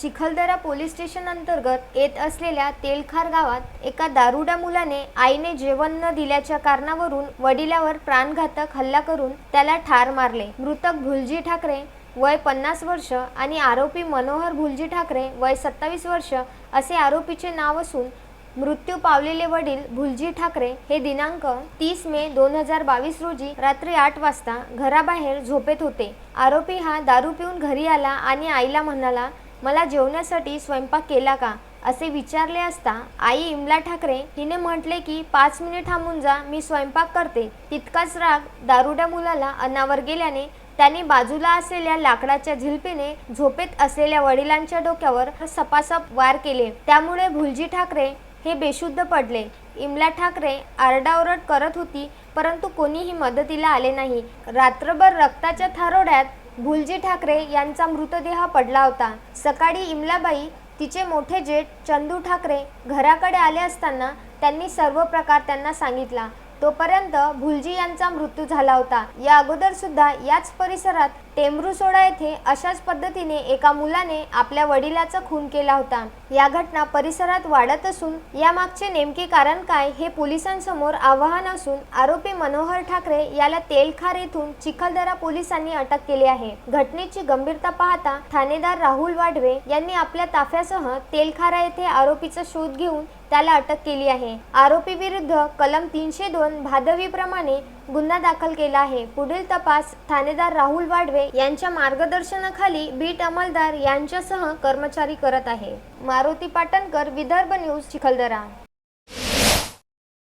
Chikhaldara police station अंतर्गत येत असलेल्या तेलखार गावात एका दारुड्या मुलाने आईने जेवण न दिल्याच्या कारणावरून वडिलावर प्राणघातक हल्ला करून त्याला ठार मारले. मृतक भुलजी ठाकरे वय पन्नास वर्ष आणि आरोपी मनोहर भुलजी ठाकरे वय सत्तावीस वर्ष असे आरोपीचे नाव असून मृत्यू पावलेले वडील भुलजी ठाकरे हे दिनांक तीस मे दोन हजार बावीस रोजी रात्री आठ वाजता घराबाहेर झोपेत होते. आरोपी हा दारू पिऊन घरी आला आणि आईला म्हणाला मला जेवण्यासाठी स्वयंपाक केला का? असे विचारले असता आई इमला ठाकरे हिने म्हटले की पाच मिनिट थांबून जा मी स्वयंपाक करते. तितकाच राग दारुड्या मुलाला अनावर गेल्याने त्याने बाजूला असलेल्या लाकडाच्या झिलपीने झोपेत असलेल्या वडिलांच्या डोक्यावर सपासप वार केले. त्यामुळे भुलजी ठाकरे हे बेशुद्ध पडले. इमला ठाकरे आरडाओरड करत होती परंतु कोणीही मदतीला आले नाही. रात्रभर रक्ताच्या थारोड्यात भुलजी ठाकरे यांचा मृतदेह पडला होता. सकाळी इमलाबाई तिचे मोठे जेठ चंदू ठाकरे घराकडे आले असताना त्यांनी सर्व प्रकार त्यांना सांगितला. तोपर्यंत भुलजी यांचा मृत्यू झाला होता. या अगोदर सुद्धा याच परिसरात टेमरुसोडा येथे अशाच पद्धतीने एका मुलाने आपल्या वडिलाचा खून केला होता. या घटना परिसरात वाढत असून यामागचे नेमके कारण काय हे पोलिसांसमोर आव्हान असून आरोपी मनोहर ठाकरे याला तेलखार येथून चिखलदरा पोलिसांनी अटक केली आहे. घटनेची गंभीरता पाहता ठाणेदार राहुल वाढवे यांनी आपल्या ताफ्यासह तेलखारा येथे आरोपीचा शोध घेऊन त्याला अटक केली आहे. आरोपी विरुद्ध कलम तीनशे दोन भादवी भादवीप्रमाणे गुन्हा दाखल केला आहे. पुढील तपास ठाणेदार राहुल वाडवे यांच्या मार्गदर्शनाखाली बीट अंमलदार यांच्यासह कर्मचारी करत आहे. मारुती पाटणकर विदर्भ न्यूज चिखलदरा.